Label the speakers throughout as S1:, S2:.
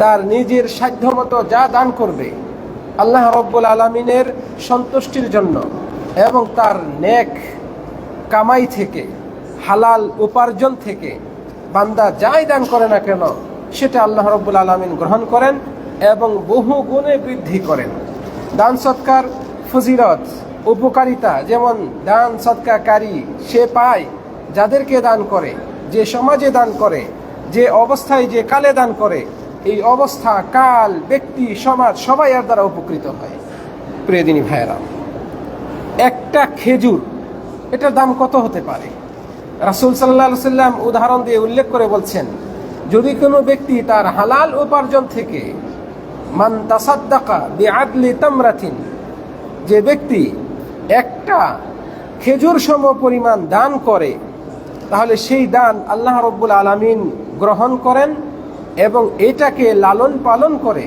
S1: তার নিজের সাধ্যমতো যা দান করবে আল্লাহ রব্বুল আলমিনের সন্তুষ্টির জন্য এবং তার নেক কামাই থেকে, হালাল উপার্জন থেকে বান্দা যাই দান করে না কেন, সেটা আল্লাহ রব্বুল আলমিন গ্রহণ করেন এবং বহু গুণে বৃদ্ধি করেন। দান সৎকার, ফজিলত, উপকারিতা যেমন দান সৎকারী সে পায় যাদেরকে দান করে, যে সমাজে দান করে, যে অবস্থায় যে কালে দান করে এই অবস্থা কাল ব্যক্তি, সমাজ সবাই এর দ্বারা উপকৃত হয়। প্রিয়দিনী ভাইয়েরা, একটা খেজুর, এটার দাম কত হতে পারে? রাসুল সাল্লাহ সাল্লাম উদাহরণ দিয়ে উল্লেখ করে বলছেন, যদি কোনো ব্যক্তি তার হালাল উপার্জন থেকে মান তাসাদ্দাকা বিআদলি তামরাতিন, যে ব্যক্তি একটা খেজুর সম পরিমাণ দান করে, তাহলে সেই দান আল্লাহ রব্বুল আলমিন গ্রহণ করেন এবং এটাকে লালন পালন করে।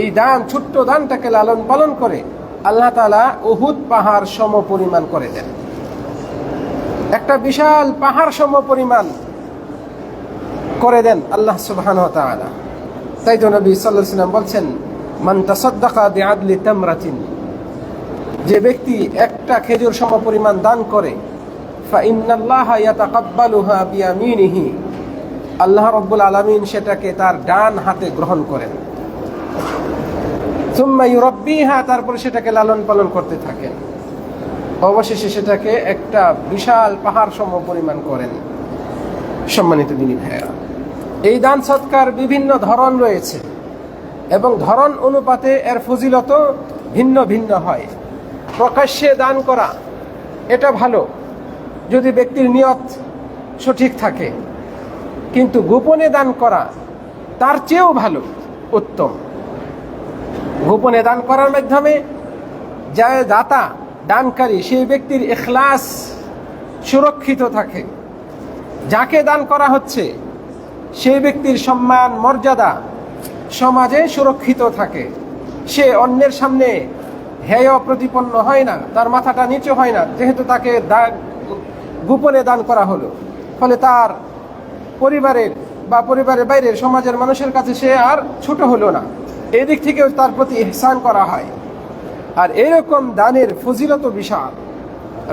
S1: এই দান, ছোট্ট দানটাকে লালন পালন করে আল্লাহ তালা উহুদ পাহাড় সম পরিমাণ করে দেন। একটা বিশাল পাহাড় সম পরিমাণ করে দেন আল্লাহ সুবহান তাই তো নবী সাল্লাহ সাল্লাম বলছেন, মান তাসাদ্দাকা বিআদলি তামরাতিন। যে ব্যক্তি একটা খেজুর সম পরিমাণ দান করে আল্লাহ রব্বুল আলমিন সেটাকে তার ডান হাতে গ্রহণ করেন। তারপরে সেটাকে লালন পালন করতে থাকেন। অবশেষে সেটাকে একটা বিশাল পাহাড় সম পরিমাণ করেন। সম্মানিত দিনী ভাইয়া এই দান সৎকার বিভিন্ন ধরন রয়েছে এবং ধরন অনুপাতে এর ফজিলত ভিন্ন ভিন্ন হয়। প্রকাশ্যে দান করা, এটা ভালো। যদি ব্যক্তির নিয়ত সঠিক থাকে কিন্তু গোপনে দান করা তার চেয়েও ভালো, উত্তম। গোপনে দান করার মাধ্যমে যা দাতা, দানকারী, সেই ব্যক্তির এখলাস সুরক্ষিত থাকে। যাকে দান করা হচ্ছে, সেই ব্যক্তির সম্মান, মর্যাদা সমাজে সুরক্ষিত থাকে। সে অন্যের সামনে হেয় প্রতিপন্ন হয় না, তার মাথাটা নিচু হয় না, যেহেতু তাকে গোপনে দান করা হলো। ফলে তার পরিবারের বা পরিবারের বাইরের সমাজের মানুষের কাছে সে আর ছোট হলো না। এই দিক থেকেও তার প্রতি ইহসান করা হয়। আর এরকম দানের ফজিলত বিশাল।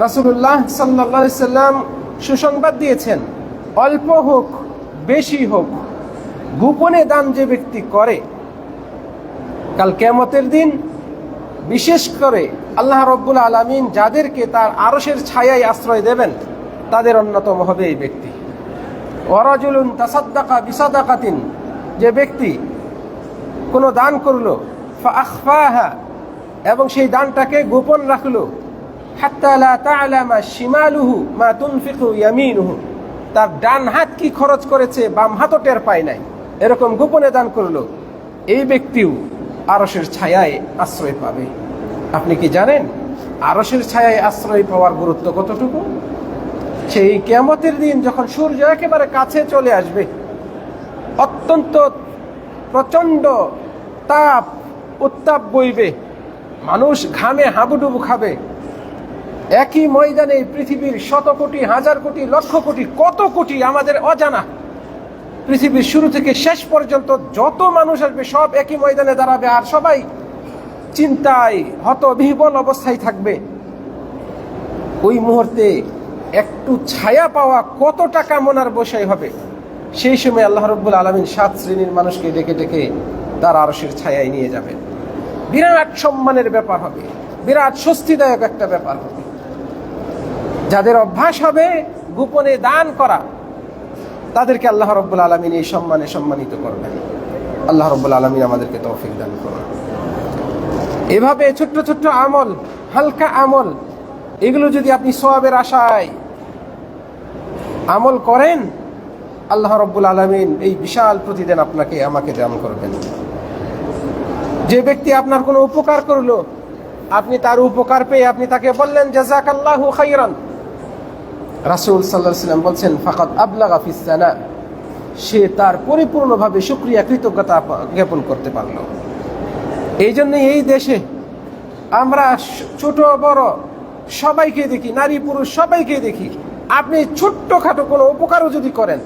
S1: রাসুল্লাহ সাল্লা সাল্লাম সুসংবাদ দিয়েছেন, অল্প হোক, বেশি হোক, গোপনে দান যে ব্যক্তি করে, কাল কেমতের দিন বিশেষ করে আল্লাহ রব্বুল আলমিন যাদেরকে তার আরসের ছায়ায় আশ্রয় দেবেন, তাদের অন্যতম হবে এই ব্যক্তি। ওরাজুলুন তাসাদ্দাকা বিসাদাকাতিন, যে ব্যক্তি কোনো দান করল এবং সেই দানটাকে গোপন রাখল মা তার ডান হাত কি খরচ করেছে, বাম হাতও টের পায় নাই, এরকম গোপনে দান করল, এই ব্যক্তিও আরসের ছায়ায় আশ্রয় পাবে। আপনি কি জানেন আরসের ছায়ায় আশ্রয় পাওয়ার গুরুত্ব কতটুকু? সেই কেমতের দিন যখন সূর্য একেবারে কাছে চলে আসবে, অত্যন্ত প্রচণ্ড তাপ, উত্তাপ বইবে, মানুষ ঘামে হাবুডুবু খাবে। একই ময়দানে পৃথিবীর শত কোটি, হাজার কোটি, লক্ষ কোটি, কত কোটি আমাদের অজানা। পৃথিবীর শুরু থেকে শেষ পর্যন্ত যত মানুষ আসবে, সব একই ময়দানে দাঁড়াবে আর সবাই চিন্তায় হত বিহবল অবস্থায় থাকবে। ওই মুহূর্তে একটু ছায়া পাওয়া কত টাকা মনার বসাই হবে? সেই সময় আল্লাহ রব্বুল আলমিন সাত শ্রেণির মানুষকে ডেকে ডেকে তার আরসের ছায়ায় নিয়ে যাবেন। বিরাট সম্মানের ব্যাপার হবে। বিরাট স্বস্তিদায়ক একটা ব্যাপার হবে। যাদের অভ্যাস হবে গোপনে দান করা, তাদেরকে আল্লাহ রব্বুল আলমিন এই সম্মানে সম্মানিত করবেন। আল্লাহ রব্বুল আলমিন আমাদেরকে তৌফিক দান করুন। এভাবে ছোট্ট ছোট্ট আমল, হালকা আমল, এগুলো যদি আপনি সোয়াবের আশায় আমল করেন, আল্লাহ রব্বুল আলমিন এই বিশাল প্রতিদিন আপনাকে, আমাকে দান করবেন। যে ব্যক্তি আপনার কোনো উপকার করল, আপনি তার উপকার পেয়ে আপনি তাকে বললেন জাজাক আল্লাহ খাইরান। রাসুল সাল্লাহ সাল্লাম বলছেন ফাকাত আবলাগা ফিসানা সে তার পরিপূর্ণভাবে সুক্রিয়া কৃতজ্ঞতা জ্ঞাপন করতে পারল। এই জন্য এই দেশে আমরা ছোট বড় সবাইকে দেখি, নারী পুরুষ সবাইকে দেখি। আপনি ছোট্টখাটো কোনো উপকারও যদি করেন,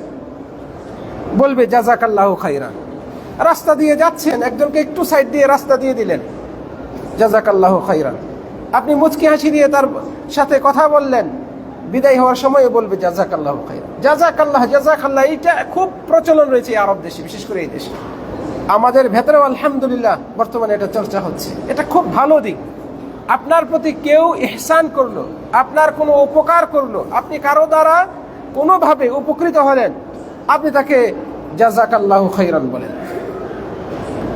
S1: বলবে জাজাক আল্লাহ খাইরান রাস্তা দিয়ে যাচ্ছেন, একজনকে একটু সাইড দিয়ে রাস্তা দিয়ে দিলেন, জাজাকাল্লাহ খাইরা আপনি মুচকি হাসি দিয়ে তার সাথে কথা বললেন, বিদায় হওয়ার সময় বলবে, জাজাকাল্লাহ খাইরান জাজাকাল্লাহ জাজাকাল্লাহ, এইটা খুব প্রচলন রয়েছে আরব দেশে, বিশেষ করে এই দেশে। আমাদের ভেতরেও আলহামদুলিল্লাহ বর্তমানে এটা চর্চা হচ্ছে। এটা খুব ভালো দিক। আপনার প্রতি কেউ ইহসান করল, আপনার কোনো উপকার করল, আপনি কারও দ্বারা কোনোভাবে উপকৃত হলেন, আপনি তাকে জাজাকাল্লাহ খাইরান বলেন।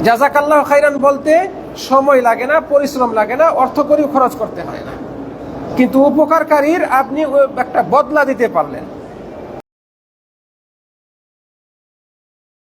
S1: জাজাকাল্লাহ খাইরান বলতে সময় লাগে না, পরিশ্রম লাগে না, অর্থ করেও খরচ করতে হয় না। কিন্তু উপকারকারীর আপনি একটা বদলা দিতে পারলেন।